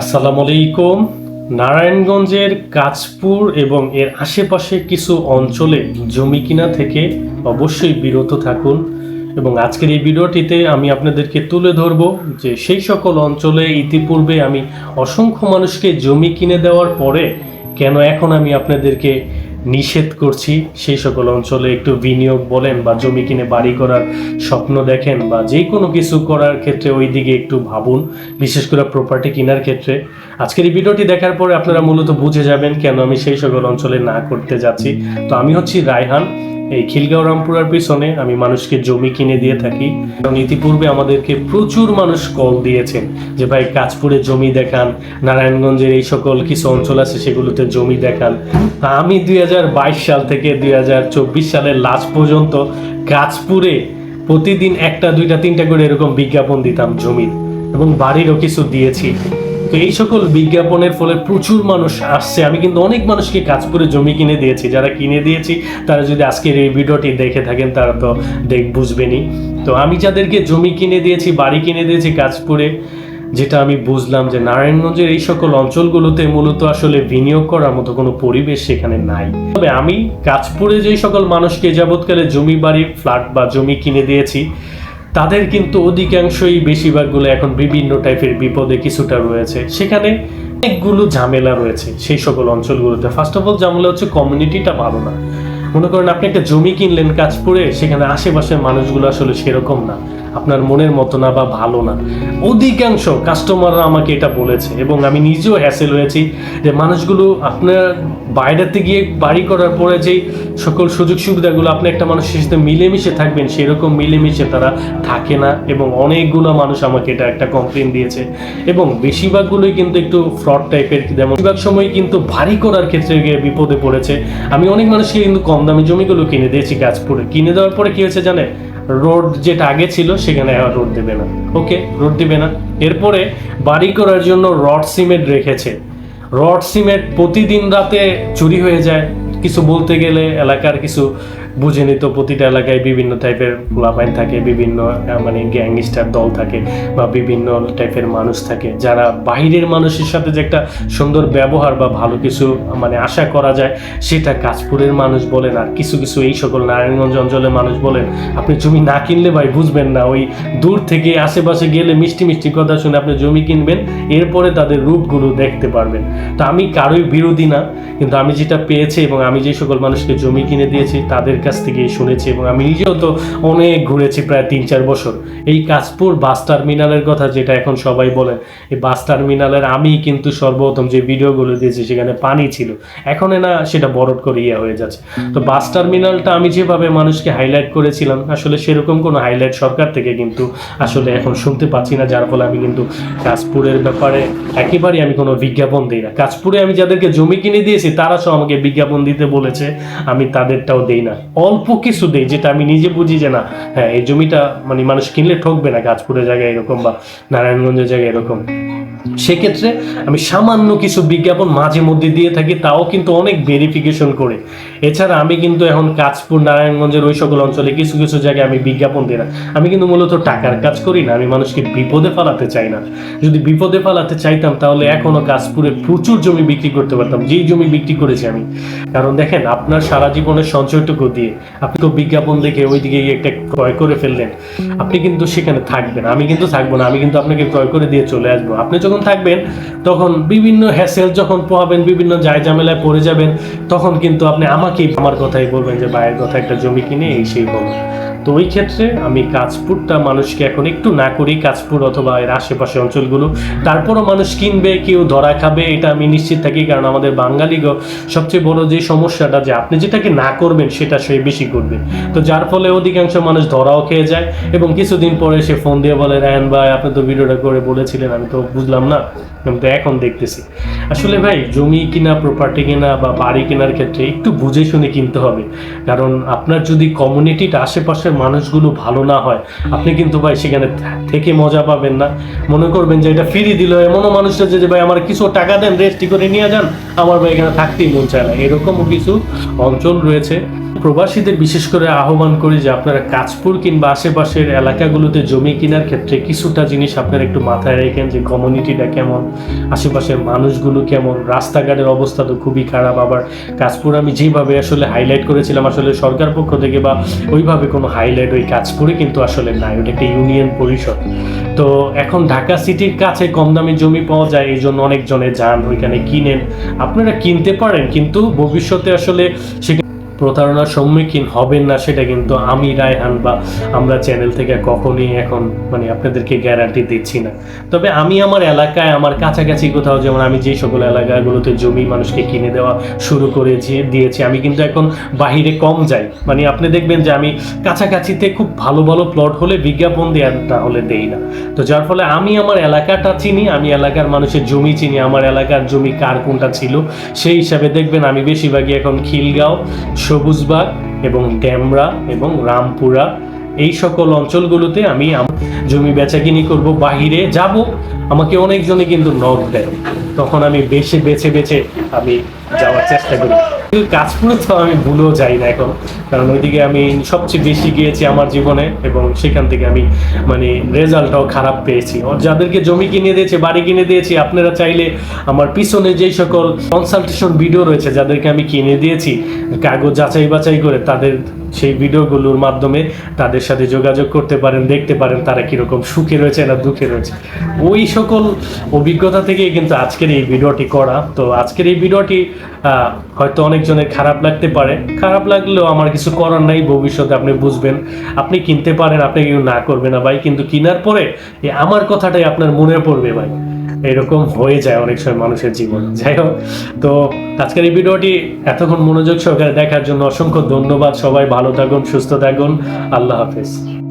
আসসালামু আলাইকুম। নারায়ণগঞ্জের কাজপুর এবং এর আশেপাশে কিছু অঞ্চলে জমি কিনা থেকে অবশ্যই বিরত থাকুন এবং আজকের এই ভিডিওটিতে আমি আপনাদেরকে তুলে ধরব যে সেই সকল অঞ্চলে ইতিপূর্বে আমি অসংখ্য মানুষকে জমি কিনে দেওয়ার পরে কেন এখন আমি আপনাদেরকে নিষেধ করছি। সেই সকল অঞ্চলে একটু বিনিয়োগ বলেন বা জমি কিনে বাড়ি করার স্বপ্ন দেখেন বা যে কোনো কিছু করার ক্ষেত্রে ওই দিকে একটু ভাবুন, বিশেষ করে প্রপার্টি কেনার ক্ষেত্রে। আজকের এই ভিডিওটি দেখার পরে আপনারা মূলত বুঝে যাবেন কেন আমি সেই সকল অঞ্চলে না করতে যাচ্ছি। তো আমি হচ্ছি রায়হান। এই খিলগাঁও রামপুরার পিছনে আমি মানুষকে জমি কিনে দিয়ে থাকি। কারণ ইতিপূর্বে আমাদেরকে প্রচুর মানুষ কল দিয়েছেন যে, ভাই কাজপুরে জমি দেখান, নারায়ণগঞ্জের এই সকল কিছু অঞ্চল আছে সেগুলোতে জমি দেখান। আমি দুই হাজার বাইশ সাল থেকে দুই হাজার চব্বিশ সালের লাস্ট পর্যন্ত কাজপুরে প্রতিদিন একটা, দুইটা, তিনটা করে এরকম বিজ্ঞাপন দিতাম জমির এবং বাড়িরও কিছু দিয়েছি। এই সকল বিজ্ঞাপনের ফলে প্রচুর মানুষ আসছে। আমি কিন্তু অনেক মানুষকে কাজপুরে জমি কিনে দিয়েছি। যারা কিনে দিয়েছি, তারা যদি আজকের এই ভিডিওটি দেখে থাকেন, তারা তো দেখ বুঝবেনই। তো আমি যাদেরকে জমি কিনে দিয়েছি, বাড়ি কিনে দিয়েছি কাজপুরে যেটা আমি বুঝলাম যে নারায়ণগঞ্জের এই সকল অঞ্চলগুলোতে মূলত আসলে বিনিয়োগ করার মতো কোনো পরিবেশ সেখানে নাই। তবে আমি কাজপুরে যে সকল মানুষকে যাবৎকালে জমি বাড়ি, ফ্ল্যাট বা জমি কিনে দিয়েছি তাদের কিন্তু অধিকাংশই বেশিরভাগগুলো এখন বিভিন্ন টাইপের বিপদে কিছুটা রয়েছে। সেখানে অনেকগুলো ঝামেলা রয়েছে সেই সকল অঞ্চলগুলোতে। ফার্স্ট অফ অল ঝামেলা হচ্ছে কমিউনিটিটা ভালো না। মনে করেন আপনি একটা জমি কিনলেন কাজপুরে সেখানে আশেপাশের মানুষগুলো আসলে সেরকম না। আপনার মনের মতো না বা ভালো না। অধিকাংশ কাস্টমাররা আমাকে এটা বলেছে এবং আমি নিজেও হ্যাসেল হয়েছি যে মানুষগুলো আপনার বাইরেতে গিয়ে বাড়ি করার পরে যেই সকল সুযোগ সুবিধাগুলো আপনি একটা মানুষের সাথে মিলেমিশে থাকবেন, সেরকম মিলেমিশে তারা থাকে না এবং অনেকগুলো মানুষ আমাকে এটা একটা কমপ্লেন দিয়েছে। এবং বেশিরভাগগুলোই কিন্তু একটু ফ্রড টাইপের যেমন বেশিরভাগ সময় কিন্তু ভারী করার ক্ষেত্রে গিয়ে বিপদে পড়েছে। আমি অনেক মানুষকে কিন্তু কম দামি জমিগুলো কিনে দিয়েছি গাছপুরে। কিনে দেওয়ার পরে কি হয়েছে জানে রোড যেটা আগে ছিল, সেখানে আর রোড দেবে না। ওকে রোড দিবে না। এরপরে বাড়ি করার জন্য রড সিমেন্ট রেখেছে। রড সিমেন্ট প্রতিদিন রাতে চুরি হয়ে যায়। কিছু বলতে গেলে এলাকার কিছু বুঝে নিত প্রতিটা এলাকায় বিভিন্ন টাইপের পোলাপাইন থাকে, বিভিন্ন মানে গ্যাংস্টার দল থাকে বা বিভিন্ন টাইপের মানুষ থাকে। যারা বাইরের মানুষের সাথে যে একটা সুন্দর ব্যবহার বা ভালো কিছু মানে আশা করা যায়, সেটা কাজপুরের মানুষ বলেন আর কিছু কিছু এই সকল নারায়ণগঞ্জ অঞ্চলের মানুষ বলেন, আপনি জমি না কিনলে ভাই বুঝবেন না। ওই দূর থেকে আশেপাশে গেলে মিষ্টি মিষ্টি কথা শুনে আপনি জমি কিনবেন, এরপরে তাদের রূপগুলো দেখতে পারবেন। তো আমি কারোই বিরোধী না, কিন্তু আমি যেটা পেয়েছি এবং আমি যে সকল মানুষকে জমি কিনে দিয়েছি তাদের কাছ থেকে শুনেছি এবং আমি নিজেও তো অনেক ঘুরেছি প্রায় তিন চার বছর। এই কাজপুর বাস টার্মিনালের কথা যেটা এখন সবাই বলেন এই বাস টার্মিনালের আমি কিন্তু সর্বপ্রথম যে ভিডিওগুলো দিয়েছি সেখানে পানি ছিল। এখন না সেটা বরফ করে ইয়ে হয়ে যাচ্ছে। তো বাস টার্মিনালটা আমি যেভাবে মানুষকে হাইলাইট করেছিলাম, আসলে সেরকম কোনো হাইলাইট সরকার থেকে কিন্তু আসলে এখন শুনতে পাচ্ছি না, যার ফলে আমি কিন্তু কাজপুরের ব্যাপারে একেবারেই আমি কোনো বিজ্ঞাপন দিই না। কাজপুরে আমি যাদেরকে জমি কিনে দিয়েছি, তারা সব আমাকে বিজ্ঞাপন দিতে বলেছে, আমি তাদেরটাও দেই না। অল্প কিছু দেই, যেটা আমি নিজে বুঝি যে না হ্যাঁ এই জমিটা মানে মানুষ কিনলে ঠকবে না, গাছপুরের জায়গায় এরকম বা নারায়ণগঞ্জের জায়গায় এরকম। সেক্ষেত্রে আমি সামান্য কিছু বিজ্ঞাপন মাঝে মধ্যে দিয়ে থাকি, তাও কিন্তু অনেক ভেরিফিকেশন করে। এছাড়া আমি কিন্তু এখন কাজপুর নারায়ণগঞ্জের ওই সকল অঞ্চলে কিছু কিছু জায়গায় আমি বিজ্ঞাপন দিই না। আমি কিন্তু মূলত টাকার কাজ করি না, আমি মানুষকে বিপদে ফেলাতে চাই না। যদি বিপদে ফেলাতে চাইতাম, তাহলে এখনও কাজপুরে প্রচুর জমি বিক্রি করতে পারতাম, যেই জমি বিক্রি করেছি আমি। কারণ দেখেন, আপনার সারা জীবনের সঞ্চয়টুকু দিয়ে আপনি তো বিজ্ঞাপন দেখে ওইদিকে একটা ক্রয় করে ফেললেন। আপনি কিন্তু সেখানে থাকবেন, আমি কিন্তু থাকব না, আমি কিন্তু আপনাকে ক্রয় করে দিয়ে চলে আসব। আপনি যখন থাকবেন, তখন বিভিন্ন হ্যাসেল যখন পোহাবেন, বিভিন্ন জায় ঝামেলায় পড়ে যাবেন, তখন কিন্তু আপনি আমাকেই আমার কথাই বলবেন যে, ভাইয়ের কথা একটা জমি কিনে এই সেই বলবেন তো ওই ক্ষেত্রে আমি কাজপুরটা মানুষকে এখন একটু না করি কাজপুর অথবা এর আশেপাশে অঞ্চলগুলো। তারপরও মানুষ কিনবে, কেউ ধরা খাবে, এটা আমি নিশ্চিত থাকি, কারণ আমাদের বাঙালিগো সবচেয়ে বড় যে সমস্যাটা যে আপনি যেটাকে না করবেন সেটা সে বেশি করবে। তো যার ফলে অধিকাংশ মানুষ ধরাও খেয়ে যায় এবং কিছুদিন পরে সে ফোন দিয়ে বলে রায়ন ভাই, আপনি তো ভিডিওটা করে বলেছিলেন, আমি তো বুঝলাম না। আমি তো এখন দেখতেছি। আসলে ভাই, জমি কিনা প্রপার্টি কিনা বা বাড়ি কেনার ক্ষেত্রে একটু বুঝে শুনে কিনতে হবে। কারণ আপনার যদি কমিউনিটির আশেপাশের মানুষগুলো ভালো না হয়, আপনি কিন্তু ভাই সেখানে থেকে মজা পাবেন না। মনে করবেন যে এটা ফ্রি দিল, এমনও মানুষ আছে যে ভাই, আমার কিছু টাকা দেন রেস্টি করে নিয়ে যান, আমার ভাই এখানে থাকতেই মন চায় না। এরকমও কিছু অঞ্চল রয়েছে। প্রবাসীদের বিশেষ করে আহ্বান করি যে আপনারা কাজপুর কিংবা আশেপাশের এলাকাগুলোতে জমি কেনার ক্ষেত্রে কিছুটা জিনিস আপনারা একটু মাথায় রেখেন যে কমিউনিটিটা কেমন। আশেপাশের মানুষগুলো কেমন? রাস্তাঘাটের অবস্থা তো খুবই খারাপ। আবার কাজপুর আমি যেভাবে আসলে হাইলাইট করেছিলাম, আসলে সরকার পক্ষ থেকে বা ওইভাবে কোনো হাইলাইট ওই কাজপুরে কিন্তু আসলে নাই। ওটা একটা ইউনিয়ন পরিষদ। তো এখন ঢাকা সিটির কাছে কম দামে জমি পাওয়া যায়, এই জন্য অনেকজনে যান, ওইখানে কিনেন। আপনারা কিনতে পারেন, কিন্তু ভবিষ্যতে আসলে সেখানে প্রতারণার সম্মুখীন হবেন না, সেটা কিন্তু আমি, রায়হান বা আমরা চ্যানেল থেকে কখনই এখন মানে আপনাদেরকে গ্যারান্টি দিচ্ছি না। তবে আমি আমার এলাকায়, আমার কাছাকাছি কোথাও, যেমন আমি যে সকল এলাকাগুলোতে জমি মানুষকে কিনে দেওয়া শুরু করেছি, দিয়েছি, আমি কিন্তু এখন বাহিরে কম যাই। মানে আপনি দেখবেন যে আমি কাছাকাছিতে খুব ভালো ভালো প্লট হলে বিজ্ঞাপন দেওয়া না হলে দেই না। তো যার ফলে আমি আমার এলাকাটা চিনি, আমি এলাকার মানুষের জমি চিনি, আমার এলাকার জমি কার কোনটা ছিল, সেই হিসাবে দেখবেন আমি বেশিরভাগই এখন খিলগাঁও সবুজবাগ এবং ড্যামরা এবং রামপুরা, এই সকল অঞ্চলগুলোতে আমি জমি বেচাকিনি করব বাহিরে। যাব, আমাকে অনেকজনে কিন্তু নখ দেয়। তখন আমি বেছে বেছে বেছে আমি যাওয়ার চেষ্টা করি। কাজপুরে তো আমি ভুলেও যাই না এখন। কারণ ওইদিকে আমি সবচেয়ে বেশি গিয়েছি আমার জীবনে এবং সেখান থেকে আমি মানে রেজাল্টটাও খারাপ পেয়েছি। আর যাদেরকে জমি কিনে দিয়েছে, বাড়ি কিনে দিয়েছি, আপনারা চাইলে আমার পিছনে যেই সকল কনসালটেশন ভিডিও রয়েছে, যাদেরকে আমি কিনে দিয়েছি, কাগজ যাচাই বাছাই করে তাদের সেই ভিডিওগুলোর মাধ্যমে তাদের সাথে যোগাযোগ করতে পারেন, দেখতে পারেন তারা কীরকম সুখে রয়েছে না দুঃখে রয়েছে। ওই সকল অভিজ্ঞতা থেকেই কিন্তু আজকের এই ভিডিওটি করা। তো আজকের এই ভিডিওটি হয়তো অনেকজনের খারাপ লাগতে পারে। খারাপ লাগলেও আমার কিছু করার নাই, ভবিষ্যতে আপনি বুঝবেন। আপনি কিনতে পারেন, আপনি কেউ না করবে না ভাই। কিন্তু কেনার পরে আমার কথাটাই আপনার মনে পড়বে ভাই। এরকম হয়ে যায় অনেক সময় মানুষের জীবন। যাই হোক, তো আজকের এই ভিডিওটি এতক্ষণ মনোযোগ সহকারে দেখার জন্য অসংখ্য ধন্যবাদ। সবাই ভালো থাকুন, সুস্থ থাকুন। আল্লাহ হাফেজ।